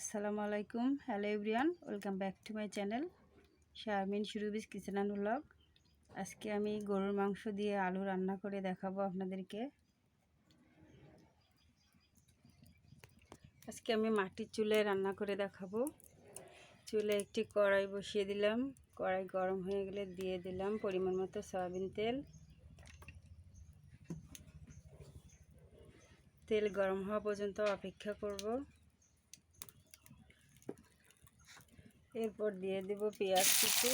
আসসালামু আলাইকুম। Hello everyone welcome back to my channel Sharmin সুরুবিস kitchen and blog. আজকে আমি গরুর মাংস দিয়ে আলু রান্না করে দেখাবো আপনাদেরকে। আজকে আমি মাটির চুলায় রান্না করে দেখাবো। চুলে একটি কড়াই বসিয়ে দিলাম। কড়াই গরম হয়ে গেলে দিয়ে দিলাম পরিমাণ মতো সয়াবিন তেল। তেল গরম হওয়া পর্যন্ত অপেক্ষা করব। এরপর দিয়ে দেব পেঁয়াজ কুচি।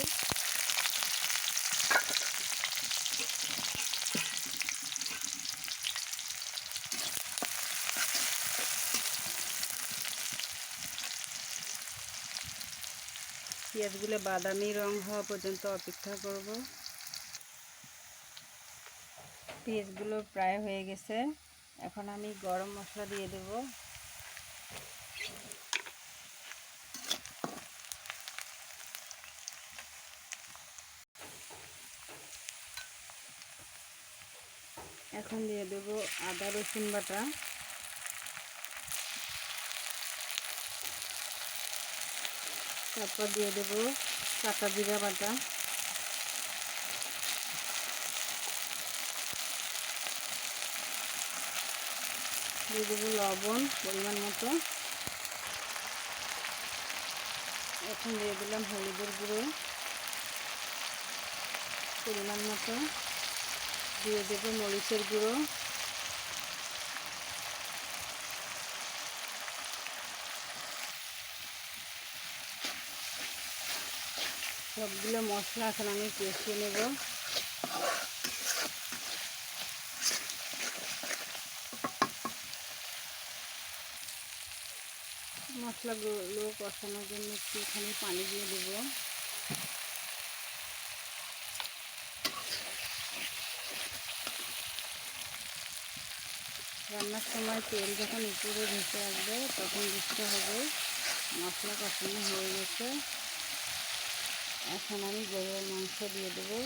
পেঁয়াজগুলো বাদামি রং হওয়া পর্যন্ত অপেক্ষা করব। পেঁয়াজগুলো প্রায় হয়ে গেছে। এখন আমি গরম মশলা দিয়ে দেব। এখন দিয়ে দেব আদা, রসুন বাটা। তারপর দিয়ে দেব কাঁচা জিরা বাটা। দিয়ে দেবো লবণ পরিমাণ মতো। এখন দিয়ে দিলাম হলুদের গুঁড়ো পরিমাণ মতো। দিয়ে দেবো মরিচের গুঁড়ো। সবগুলো মশলা এখন আমি কষিয়ে নেব। মশলাগুলো কষানোর জন্য একটুখানি পানি দিয়ে দেব। রান্নার সময় তেল যখন উপরে ভেসে আসবে, তখন বুঝতে হবে মশলা কষানো হয়ে গেছে। এখন আমি গরুর মাংস দিয়ে দেবো।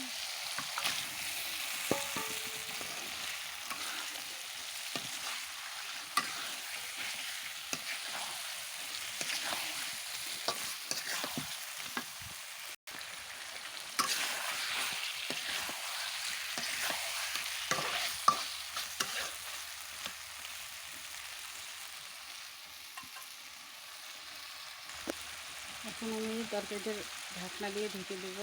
এখন আমি তরকারিটার ঢাকনা দিয়ে ঢেকে দেব।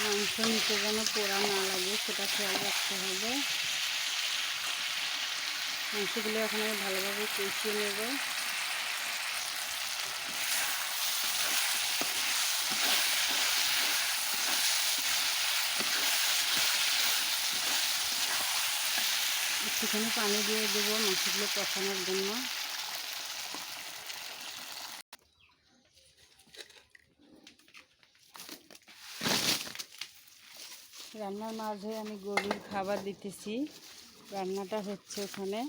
মাংস নিতে যেন পোড়া না লাগে, সেটা খেয়াল রাখতে হবে। মাংসগুলো এখন আমি ভালোভাবে কষিয়ে নেব। একটুখানি পানি দিয়ে দেবো মাছগুলো কষানোর জন্য। রান্নার মাঝে আমি গরুর খাবার দিতেছি। রান্নাটা হচ্ছে ওখানে।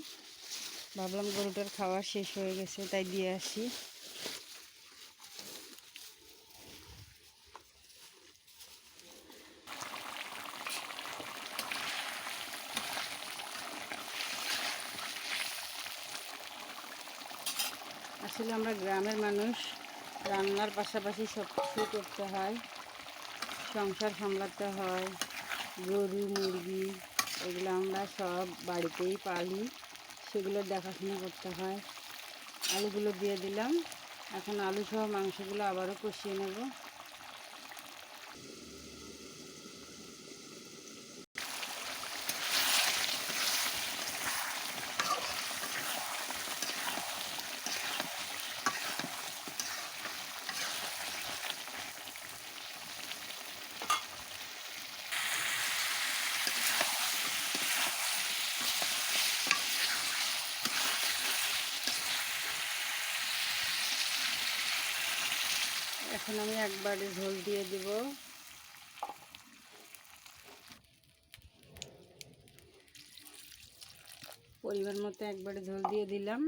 ভাবলাম গরুটার খাবার শেষ হয়ে গেছে, তাই দিয়ে আসি। আসলে আমরা গ্রামের মানুষ, রান্নার পাশাপাশি সব কিছু করতে হয়। সংসার সামলাতে হয়, গরু, মুরগি, এগুলো আমরা সব বাড়িতেই পালি। সেগুলো দেখাশোনা করতে হয়। আলুগুলো দিয়ে দিলাম। এখন আলু সহ মাংসগুলো আবারও কষিয়ে নেব। এখন আমি একবারে ঝোল দিয়ে দেব। পরিমাণ মতো একবারে ঝোল দিয়ে দিলাম,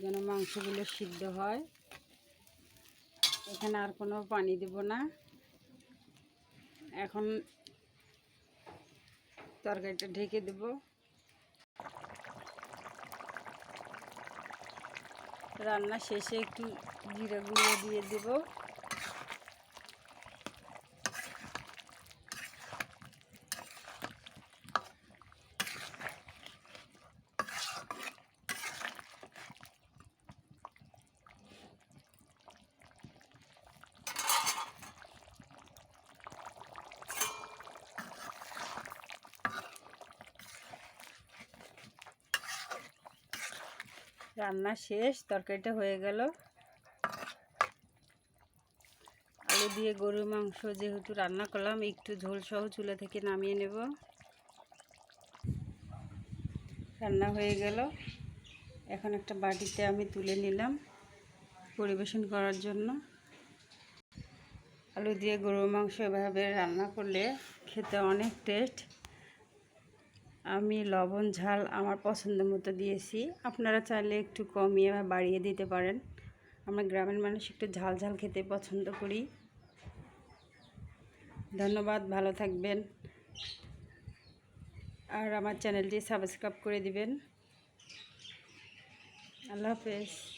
যেন মাংসগুলো সিদ্ধ হয়। এখানে আর কোনো পানি দেব না। এখন তরকারিটা ঢেকে দেব। রান্না শেষে একটু জিরা গুঁড়ো দিয়ে দেব। রান্না শেষ, তরকারিটা হয়ে গেল। আলু দিয়ে গরুর মাংস যেহেতু রান্না করলাম, একটু ঝোল সহ চুলা থেকে নামিয়ে নেব। রান্না হয়ে গেল। এখন একটা বাটিতে আমি তুলে নিলাম পরিবেশন করার জন্য। আলু দিয়ে গরুর মাংস এভাবে রান্না করলে খেতে অনেক টেস্ট। আমি লবণ, ঝাল আমার পছন্দ মতো দিয়েছি। আপনারা চাইলে একটু কমিয়ে বা বাড়িয়ে দিতে পারেন। আমরা গ্রামের মানুষ একটু ঝাল ঝাল খেতে পছন্দ করি। ধন্যবাদ, ভালো থাকবেন। আর আমার চ্যানেলটি সাবস্ক্রাইব করে দিবেন। আল্লাহ হাফেজ।